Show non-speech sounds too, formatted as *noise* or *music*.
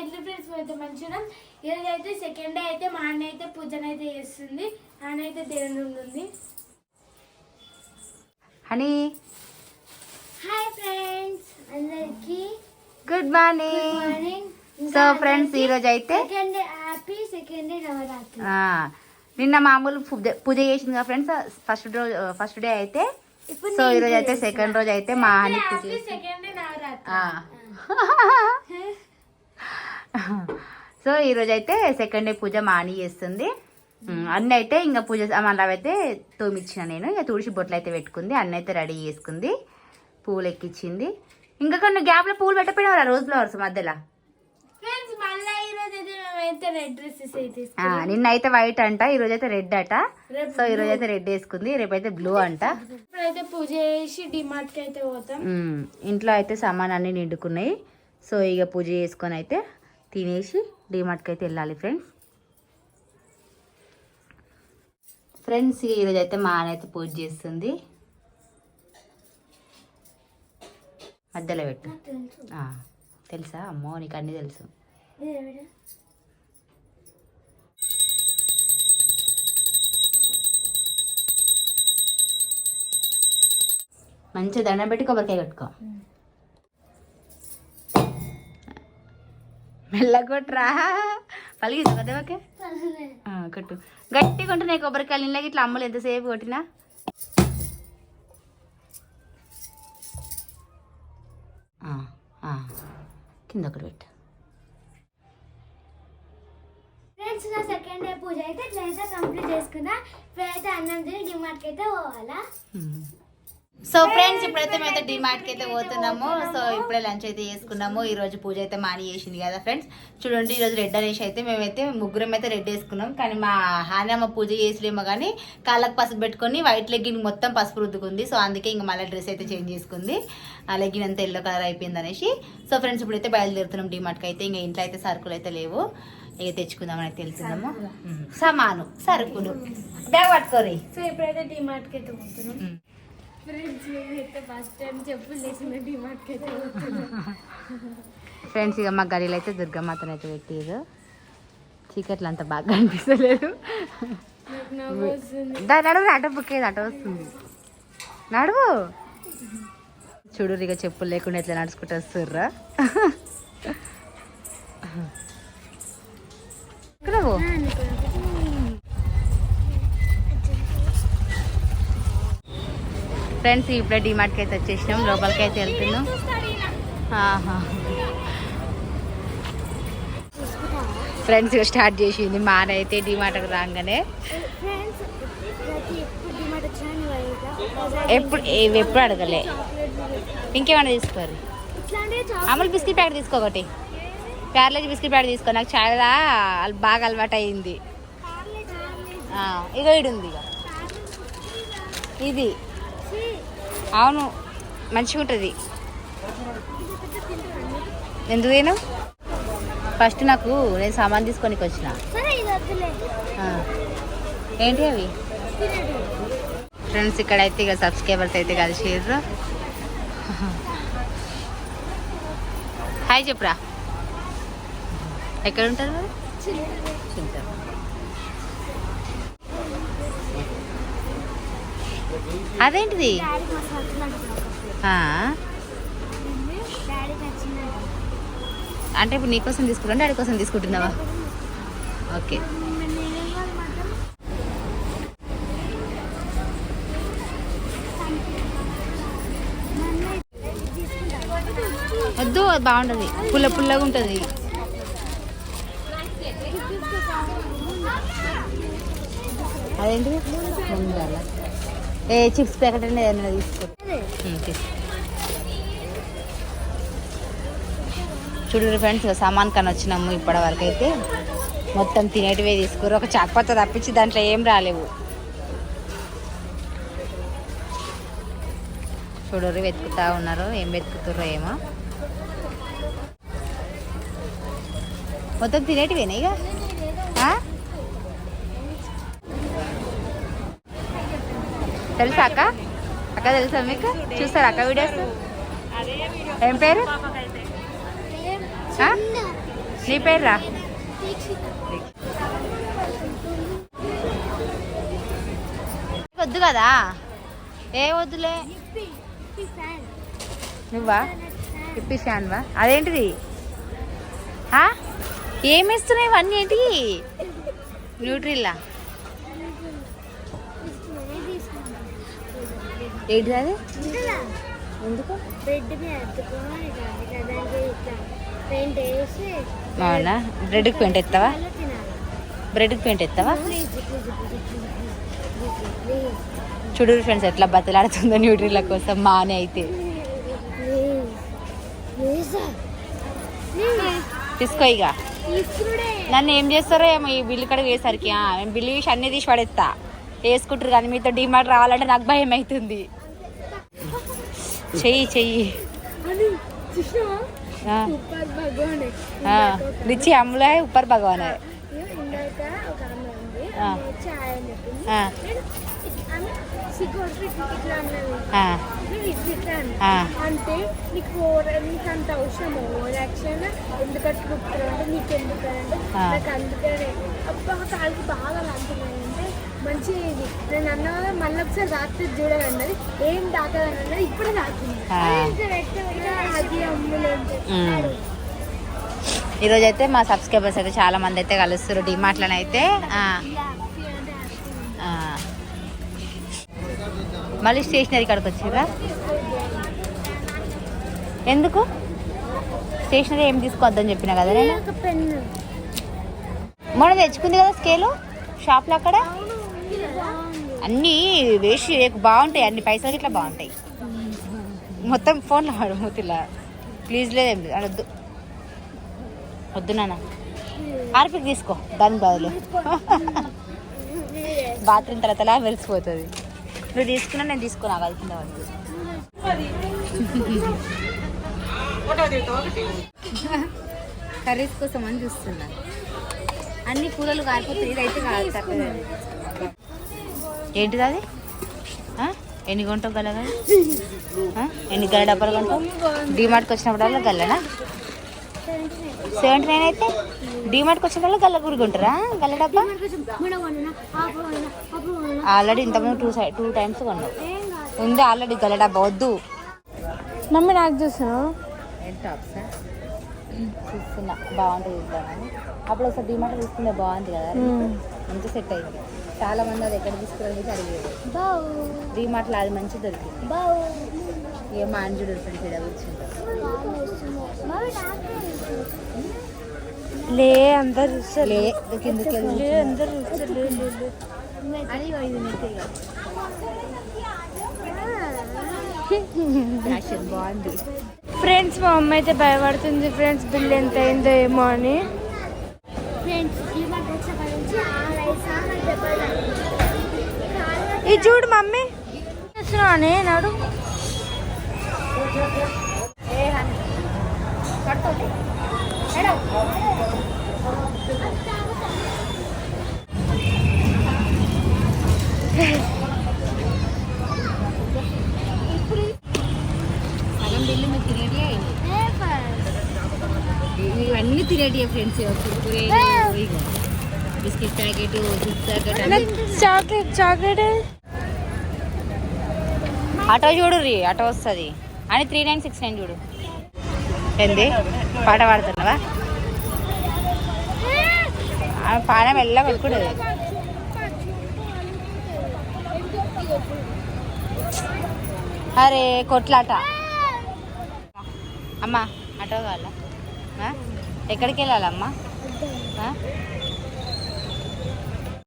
ఎట్లా ఫ్రెండ్స్ అయితే మంచిగా. ఈరోజు అయితే సెకండ్ డే అయితే మా అన్న అయితే పూజన అయితే చేస్తుంది. నాన్న అయితే దేవుని ఉంది. హనీ. హాయ్ ఫ్రెండ్స్ అందరికి గుడ్ మార్నింగ్ సో ఫ్రెండ్స్ ఈరోజు అయితే second day happy second day Navaratri. నిన్న మామూలు పూజ చేసింది కదా ఫ్రెండ్స్ ఫస్ట్ రోజు ఫస్ట్ డే అయితే. సో ఈరోజు అయితే సెకండ్ రోజు అయితే మా హనీ పూజ చేసింది. Second day Navaratri. ఆ. *laughs* సో ఈరోజు అయితే సెకండ్ డే పూజ మా అని చేస్తుంది. అన్న అయితే ఇంకా పూజ సామాన్లు అవైతే తోమిచ్చిన నేను. ఇక తుడిచి బొట్లు అయితే పెట్టుకుంది. అన్న అయితే రెడీ చేసుకుంది. పూలు ఎక్కించింది ఇంకా కొన్ని గ్యాప్లో పూలు పెట్టపోయినారు ఆ రోజ్ ఫ్లవర్స్ మధ్యలో. అయితే అయితే నిన్న అయితే వైట్ అంట ఈ రోజు అయితే రెడ్ అట సో ఈ రోజు అయితే రెడ్ వేసుకుంది. రేపైతే బ్లూ అంట. పూజ చేసి డిమార్ట్కి అయితే పోతాం. ఇంట్లో అయితే సామాన్ అన్ని నిండుకున్నాయి. సో ఇక పూజ చేసుకొని అయితే తినేసి డిమార్ట్కి అయితే వెళ్ళాలి ఫ్రెండ్స్ ఫ్రెండ్స్ ఈరోజు అయితే మా ఆయన అయితే పూజ చేస్తుంది. మధ్యలో పెట్టు. తెలుసు. అమ్మో నీకు అన్నీ తెలుసు? మంచిగా దండం పెట్టి కొబ్బరికాయ కట్టుకో. మెల్లగొట్రా. పలిగింది కదా ఓకే కొట్టు. గట్టిగా ఉంటున్నాయి కొబ్బరికాయలు ఇళ్ళకి ఇట్లా అమ్మలు ఎంతసేపు కొట్టినా. కింద ఒకటి పెట్టు. ఫ్రెండ్స్ నా సెకండ్ డే పూజ అయితే ఇట్లా కంప్లీట్ చేసుకున్నా. ఇప్పుడైతే అన్నం తిని డిమార్ట్కి అయితే పోవాలా? సో ఫ్రెండ్స్ ఇప్పుడైతే మేమైతే డిమార్ట్కి అయితే పోతున్నాము. సో ఇప్పుడే లంచ్ అయితే చేసుకున్నాము. ఈ రోజు పూజ అయితే మాని చేసింది కదా ఫ్రెండ్స్ చూడండి ఈ రోజు రెడ్ అనేసి అయితే మేమైతే ముగ్గురం అయితే రెడ్ వేసుకున్నాం. కానీ మా హానమ్మ పూజ చేసలేమో కానీ కాళ్ళకి పసుపు పెట్టుకొని వైట్ లెగ్గిన్ మొత్తం పసుపు రుద్దుకుంది. సో అందుకే ఇంకా మళ్ళీ డ్రెస్ అయితే చేంజ్ చేసుకుంది. ఆ లెగ్గిన్ అంతా ఎల్లో కలర్ అయిపోయింది అనేసి. సో ఫ్రెండ్స్ ఇప్పుడైతే బయలుదేరుతున్నాం డిమార్ట్కి అయితే. ఇంకా ఇంట్లో అయితే సరుకులు అయితే లేవు. ఇక తెచ్చుకుందామని ఉమ్. సమాను సరుకులు. బ్యాగ్ పట్టుకోరి. సో ఇప్పుడైతే డిమార్ట్కి అయితే. ఫ్రెండ్స్ మేమైతే ఫస్ట్ టైం చెప్పులు లేచిన డిమార్ట్కి అయితే పోతున్నాం ఫ్రెండ్స్ ఇక మా గడిలో అయితే దుర్గమాతను అయితే పెట్టారు. చీకట్లు అంత బాగా అనిపిస్తలేదు నాకు నవ్వు వస్తుంది దా నడువు అట బుక్కేది అట వస్తుంది. నడువు. చూడు ఇక చెప్పులు లేకుండా ఎట్లా నడుచుకుంటూ వస్తుర్రా. ఇక్కడ ఫ్రెండ్స్ ఇప్పుడే డిమార్ట్కి అయితే వచ్చేసినాం. లోపలికి అయితే వెళ్తున్నాం. ఫ్రెండ్స్ ఇక స్టార్ట్ చేసింది. మానైతే డిమార్ట్కి రాగానే. ఎప్పుడు. ఎప్పుడు ఇవి ఎప్పుడు అడగలే. ఇంకేమైనా తీసుకోరు అమలు బిస్కెట్ ప్యాకెట్ తీసుకో ఒకటి. ప్యారలేజ్ బిస్కెట్ ప్యాకెట్ తీసుకో. నాకు చాలా బాగా అలవాటు అయింది ఆ, ఇగో ఇడు ఉంది ఇక ఇది. అవును మంచిగా ఉంటుంది. ఎందుకు తిను ఫస్ట్ నాకు నేను సామాన్ తీసుకొని వచ్చిన. ఏంటి అవి? ఫ్రెండ్స్ ఇక్కడైతే ఇక సబ్స్క్రైబర్స్ అయితే కలిసిర్రు. హాయ్ చెప్పురా. ఎక్కడ ఉంటారు అదేంటిది? అంటే ఇప్పుడు నీకోసం తీసుకుంటా డాడీ కోసం తీసుకుంటున్నావా? ఓకే. వద్దు అది బాగుంటుంది. పుల్ల పుల్లగా ఉంటుంది. అదేంటిది? ముందర. ఏ చిప్స్ ప్యాకెట్ అనేది ఏదైనా తీసుకో. ఉమ్, ఫ్రెండ్స్ సామాన్ కని వచ్చినాము ఇప్పటి వరకు అయితే. మొత్తం తినేటివే తీసుకురు ఒక చాక్పత్త తప్పించి దాంట్లో ఏం రాలేవు. చూడరు వెతుకుతా ఉన్నారు. ఏం వెతుకుతుర్రో ఏమో. మొత్తం తినేటివేనా ఇక ఆ? తెలుసా అక్క అక్క తెలుసా మీకు? చూస్తారా అక్క వీడియోస్? ఏం పేరు? నీ పేరు రా వద్దు కదా? ఏ వద్దులే? నువ్వా? ఇప్పి ఫ్యాన్ అదేంటిది? ఆ? ఇవన్నీ ఏంటి? న్యూట్రిల్లా? అది ఎందుకు? బ్రెడ్ అవునా? బ్రెడ్కి పెయింట్ ఎత్తావా? బ్రెడ్కి పెయింట్ ఎత్తావా? చూడు ఫ్రెండ్స్ ఎట్లా బతలాడుతుందో న్యూట్రిల్ల కోసం మానే అయితే. తీసుకో ఇక. నన్ను ఏం చేస్తారో ఏమో ఈ బిల్లు కడ వేసరికి బిల్లు వేసి అన్ని తీసి పడేస్తా వేసుకుంటారు కానీ మీతో డిమార్ట్ రావాలంటే నాకు భయం అవుతుంది చెయ్యి చెయ్యి. రిచి అమ్ములే ఉప్పర్ భగవాన్. అంటే నీకు నీకు అంత అవసరం ఓవర్ యాక్షన్ ఎందుకంటే నీకు ఎందుకు అంటే ఆ. నాకు అందుకనే. అబ్బా కాళ్ళకి బాగా లాగుతున్నాయి మంచిగా ఇది నేను అన్న మళ్ళీ ఒకసారి రాత్రి చూడాలి అన్నది ఏం అన్నది ఇప్పుడే దాకింది ఆ. అది అమ్ములు. ఈరోజు అయితే మా సబ్స్క్రైబర్స్ అయితే చాలా మంది అయితే కలుస్తారు డిమార్ట్లను అయితే. ఆ, ఆ. మళ్ళీ స్టేషనరీ కాడికి వచ్చిరా ఎందుకు? స్టేషనరీ ఏం తీసుకోవద్దని చెప్పిన కదా నేను? మొన్న తెచ్చుకుంది కదా స్కేలు? షాప్లో అక్కడ? అన్నీ వేసి రేపు బాగుంటాయి అన్ని పైసలు ఇట్లా బాగుంటాయి. మొత్తం ఫోన్లో వాడు మూతిలా. ప్లీజ్ లేదు అడద్దు వద్దు నాన్న. ఆర్పిక్ తీసుకో దాని బదులు. బాత్రూమ్ తర్వాత అలా మెరిసిపోతుంది. నువ్వు తీసుకున్నా నేను తీసుకున్నా వాళ్ళ కింద కర్రీస్ కోసం అని చూస్తున్నా. అన్ని కూరలు కారిపోతాయి ఇదైతే కాదు చక్కగా ఏంటిది అది? ఎన్ని కొంటావు గలగా ఆ? ఎన్ని గల డబ్బాలు కొంటావు? డిమార్ట్కి వచ్చినప్పుడల్లా గల్లనా? సెవెంటీ నైన్ అయితే డిమార్ట్కి వచ్చినప్పుడు గల్ల గురి కొంటారా గల్ల డబ్బా? ఆల్రెడీ ఇంతకుముందు టూ సైడ్ టూ టైమ్స్ కొన్నావు. ఉంది ఆల్రెడీ గల్ల డబ్బా వద్దు. మమ్మీ నాకు చూస్తున్నావు? టాప్సా చూస్తున్నా. బాగుంటుంది చూద్దామని అప్పుడు ఒకసారి డిమార్ట్ తీసుకుంటే బాగుంది కదా మంచి సెట్ అయింది. చాలా మంది అది ఎక్కడ తీసుకురాలి అడిగేది బావు. డిమార్ట్లో అది మంచి దొరికింది. బావు. ఇక మా అంజుడు ఫ్రెండ్స్ ఇక్కడ కూర్చుంటాం లే అందరు చూస్తారు. లే కిందకి అందరు చూస్తారు. అని ఇది. ఫ్యాషన్ బాగుంది ఫ్రెండ్స్ మా అమ్మ అయితే భయపడుతుంది. ఫ్రెండ్స్ బిల్ ఎంత అయిందో ఏమో అని. ఇది చూడు మమ్మీ. చేస్తున్నావు అని నాడు ఇవన్నీ తినేటి ఫ్రెండ్స్ కుర్కురేలు ఇగో. Biscuit packet chips packet chocolate chocolate? Auto చూడు రీ ఆటో వస్తుంది. అని త్రీ నైన్ సిక్స్ నైన్ చూడు. ఏంది? పాట పాడుతున్నావా? ఆ పాట మెల్ల పెట్టుకుంటు అరే కొట్లాట. అమ్మా ఆటో కావాలా? ఎక్కడికి వెళ్ళాలమ్మా?